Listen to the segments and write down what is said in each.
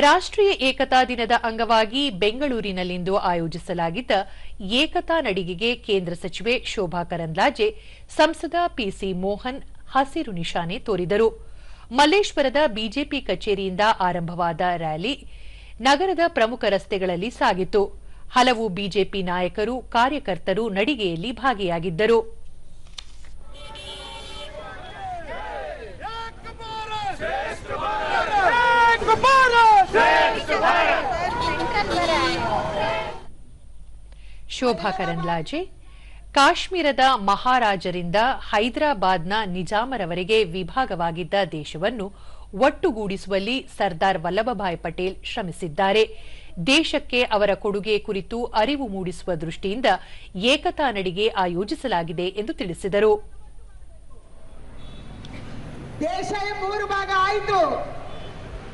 ರಾಷ್ಟ್ರೀಯ ಏಕತಾ ದಿನದ ಅಂಗವಾಗಿ ಬೆಂಗಳೂರಿನಲ್ಲಿಂದು ಆಯೋಜಿಸಲಾಗಿದ್ದ ಏಕತಾ ನಡಿಗೆಗೆ ಕೇಂದ್ರ ಸಚಿವೆ ಶೋಭಾ ಕರಂದ್ಲಾಜೆ, ಸಂಸದ ಪಿಸಿ ಮೋಹನ್ ಹಸಿರು ನಿಶಾನೆ ತೋರಿದರು. ಮಲ್ಲೇಶ್ವರದ ಬಿಜೆಪಿ ಕಚೇರಿಯಿಂದ ಆರಂಭವಾದ ರ್ಯಾಲಿ ನಗರದ ಪ್ರಮುಖ ರಸ್ತೆಗಳಲ್ಲಿ ಸಾಗಿತು ಹಲವು ಬಿಜೆಪಿ ನಾಯಕರು, ಕಾರ್ಯಕರ್ತರು ನಡಿಗೆಯಲ್ಲಿ ಭಾಗಿಯಾಗಿದ್ದರು. ಶೋಭಾ ಕರಂದ್ಲಾಜೆ. ಕಾಶ್ಮೀರದ ಮಹಾರಾಜರಿಂದ ಹೈದರಾಬಾದ್ನ ನಿಜಾಮರವರೆಗೆ ವಿಭಾಗವಾಗಿದ್ದ ದೇಶವನ್ನು ಒಟ್ಟುಗೂಡಿಸುವಲ್ಲಿ ಸರ್ದಾರ್ ವಲ್ಲಭಭಾಯ್ ಪಟೇಲ್ ಶ್ರಮಿಸಿದ್ದಾರೆ. ದೇಶಕ್ಕೆ ಅವರ ಕೊಡುಗೆ ಕುರಿತು ಅರಿವು ಮೂಡಿಸುವ ದೃಷ್ಟಿಯಿಂದ ಏಕತಾ ನಡಿಗೆ ಆಯೋಜಿಸಲಾಗಿದೆ ಎಂದು ತಿಳಿಸಿದರು. ದೇಶ ಮೂರು ಭಾಗ ಆಯಿತು.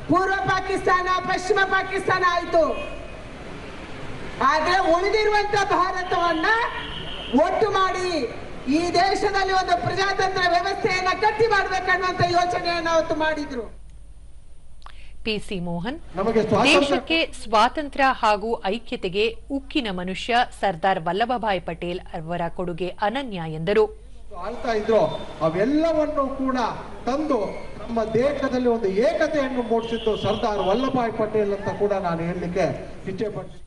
ಪೂರ್ವ ಪಾಕಿಸ್ತಾನ, ಪಶ್ಚಿಮ ಪಾಕಿಸ್ತಾನ ಆಯ್ತು. ಆದ್ರೆ ಉಳಿದಿರುವಂತ ಭಾರತವನ್ನ ಒಟ್ಟು ಮಾಡಿ ಈ ದೇಶದಲ್ಲಿ ಒಂದು ಪ್ರಜಾತಂತ್ರ ವ್ಯವಸ್ಥೆಯನ್ನ ಕಟ್ಟಿ ಮಾಡ್ಬೇಕನ್ನುವಂತ ಯೋಚನೆಯನ್ನು ಅವತ್ತು ಮಾಡಿದ್ರು. ಪಿಸಿ ಮೋಹನ್ ದೇಶಕ್ಕೆ ಸ್ವಾತಂತ್ರ್ಯ ಹಾಗೂ ಐಕ್ಯತೆಗೆ ಉಕ್ಕಿನ ಮನುಷ್ಯ ಸರ್ದಾರ್ ವಲ್ಲಭಭಾಯ್ ಪಟೇಲ್ ಅವರ ಕೊಡುಗೆ ಅನನ್ಯ ಎಂದರು. ಆಳ್ತಾ ಇದ್ರು ಅವೆಲ್ಲವನ್ನು ಕೂಡ ತಂದು ನಮ್ಮ ದೇಶದಲ್ಲಿ ಒಂದು ಏಕತೆಯನ್ನು ಮೂಡಿಸಿದ್ದು ಸರ್ದಾರ್ ವಲ್ಲಭಭಾಯಿ ಪಟೇಲ್ ಅಂತ ಕೂಡ ನಾನು ಹೇಳಲಿಕ್ಕೆ ಇಚ್ಛೆ ಪಡ್ತೀನಿ.